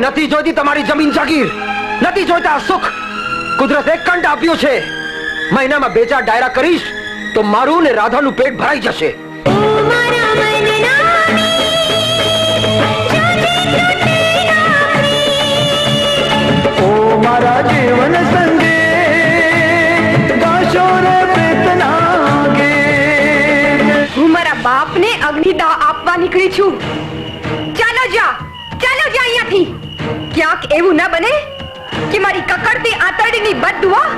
નથી જોઈતી તમારી જમીન જાગીર. નથી જોઈતા સુખ. કુદરતે કંઠ આપ્યો છે. મહિનામાં બે ચાર ડાયરા કરીશ તો મારું ને રાધાનું પેટ ભરાઈ જશે. ઓ મારા જીવન સંગે ગાશો રે પ્રેતના હું મારા બાપને અગ્નિદાહ આપવા નીકળી છું. ક્યાંક એવું ન બને કે મારી કકડતી આંતરડીની બદદુઆ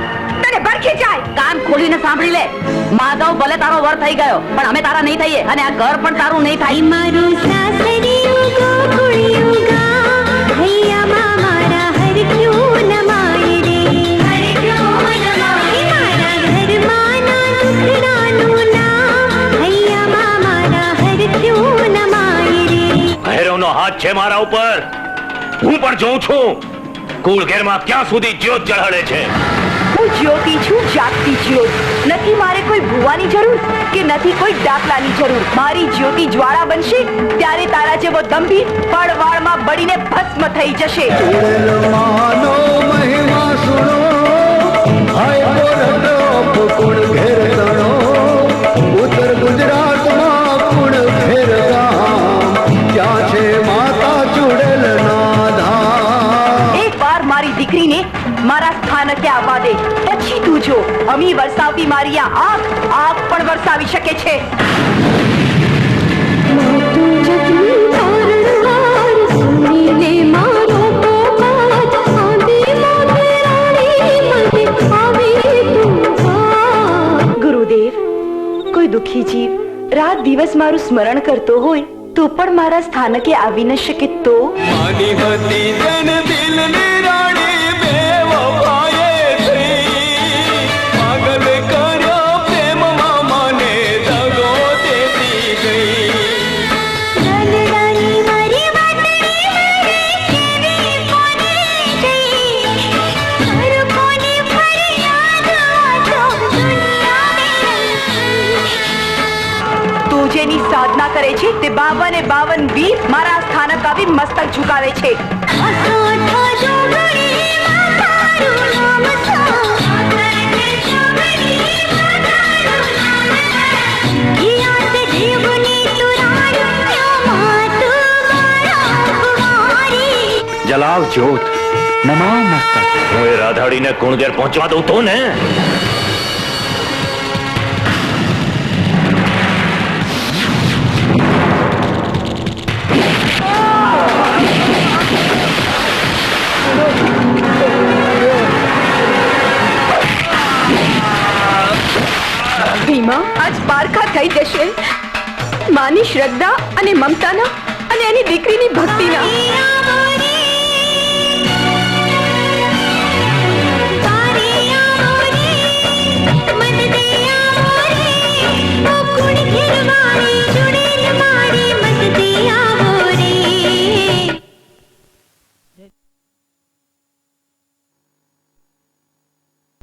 તને ભરખી જાય. કાન ખોલીને સાંભળી લે. માધવ ભલે તારો વર થઈ ગયો પણ અમે તારા નહીં થઈએ અને આ ઘર પણ તારું નહીં થાય. મારું સાસરિયું ગોકુળિયું ગા હૈયામાં મારા હર ક્યું નમાય રે? હર ક્યું નમાય મારા? ઘરમાં ના દુખડાનું નામ હૈયામાં મારા હર ક્યું નમાય રે? ભૈરવનો હાથ છે મારા ઉપર. હું પણ જોઉં છું. કુળ ઘેરમાં ક્યાં સુધી જ્યોત જળહળે છે? હું જ્યોતિ છું જાગતી જ્યોત. નથી મારે કોઈ ભૂવાની જરૂર કે નથી કોઈ દાખલાની જરૂર? મારી જ્યોતિ જ્વાળા બનશે ત્યારે તારા જેવો દંભી પળવાળમાં બળીને ભસ્મ થઈ જશે. માનો મહિમા મારા સ્થાનકે આવવા દે. પછી તું જો, અમી વરસાવતી મારી આ આંખ આગ પણ વરસાવી શકે છે. ગુરુદેવ, કોઈ દુખી જીવ રાત દિવસ મારું સ્મરણ કરતો હોય, તો પણ મારા સ્થાનકે આવી ન શકે તો? દિલની સાધના કરે છે તે બાવન એ બાવન વીર મારા સ્થાનક આવી મસ્તક ઝુકાવે છે. જલાવ જ્યોત નમા મસ્તક. હું એ રાધાડીને કુણગેર પહોંચવા દઉં તો ને? ભીમા આજ પારખા થઈ જશે. માની શ્રદ્ધા અને મમતાના અને એની